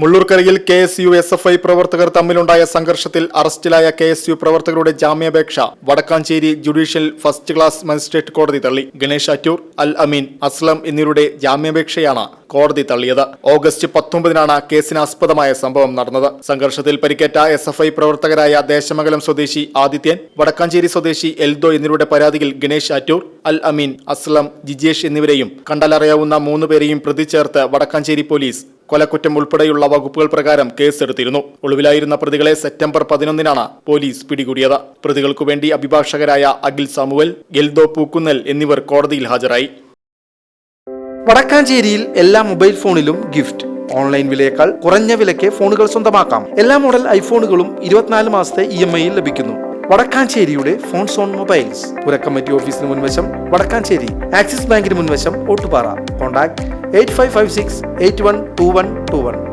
മുള്ളൂർക്കരയിൽ K S U S F I പ്രവർത്തകർ തമ്മിലുണ്ടായ സംഘർഷത്തിൽ അറസ്റ്റിലായ കെ എസ് യു പ്രവർത്തകരുടെ ജാമ്യാപേക്ഷ Vadakkanchery judicial first class magistrate കോടതി തള്ളി. ഗണേഷ് അറ്റൂർ അൽ അമീൻ അസ്ലം എന്നിവരുടെ ജാമ്യാപേക്ഷയാണ് കോടതി തള്ളിയത്. ഓഗസ്റ്റ് പത്തൊമ്പതിനാണ് കേസിനാസ്പദമായ സംഭവം നടന്നത്. സംഘർഷത്തിൽ പരിക്കേറ്റ എസ് എഫ് ഐ പ്രവർത്തകരായ ദേശമംഗലം സ്വദേശി ആദിത്യൻ വടക്കാഞ്ചേരി സ്വദേശി എൽദോ എന്നിവരുടെ പരാതിയിൽ ഗണേഷ് അറ്റൂർ അൽ അമീൻ അസ്ലം ജിജേഷ് എന്നിവരെയും കണ്ടാലറിയാവുന്ന മൂന്ന് പേരെയും പ്രതി ചേർത്ത് വടക്കാഞ്ചേരി പോലീസ് കൊലക്കുറ്റം ഉൾപ്പെടെയുള്ള വകുപ്പുകൾ പ്രകാരം കേസെടുത്തിരുന്നു. ഒളിവിലായിരുന്ന പ്രതികളെ സെപ്റ്റംബർ പതിനൊന്നിനാണ് പോലീസ് പിടികൂടിയത്. പ്രതികൾക്കു വേണ്ടി അഭിഭാഷകരായ അഖിൽ സാമുവൽ ഗെൽദോ പൂക്കുന്നൽ എന്നിവർ കോടതിയിൽ ഹാജരായി. വടക്കാഞ്ചേരിയിൽ എല്ലാ മൊബൈൽ ഫോണിലും ഗിഫ്റ്റ്. ഓൺലൈൻ വിലയേക്കാൾ കുറഞ്ഞ വിലയ്ക്ക് ഫോണുകൾ സ്വന്തമാക്കാം. എല്ലാ മോഡൽ ഐഫോണുകളും ഇരുപത്തിനാല് മാസത്തെ ഇ എം ഐയിൽ ലഭിക്കുന്നു. വടക്കാഞ്ചേരിയുടെ ഫോൺ സോൺ മൊബൈൽസ്. പുരക്കമ്മിറ്റി ഓഫീസിന് മുൻവശം വടക്കാഞ്ചേരി. ആക്സിസ് ബാങ്കിന് മുൻവശം ഓട്ടുപാറ. കോൺടാക്ട് 8556 812121.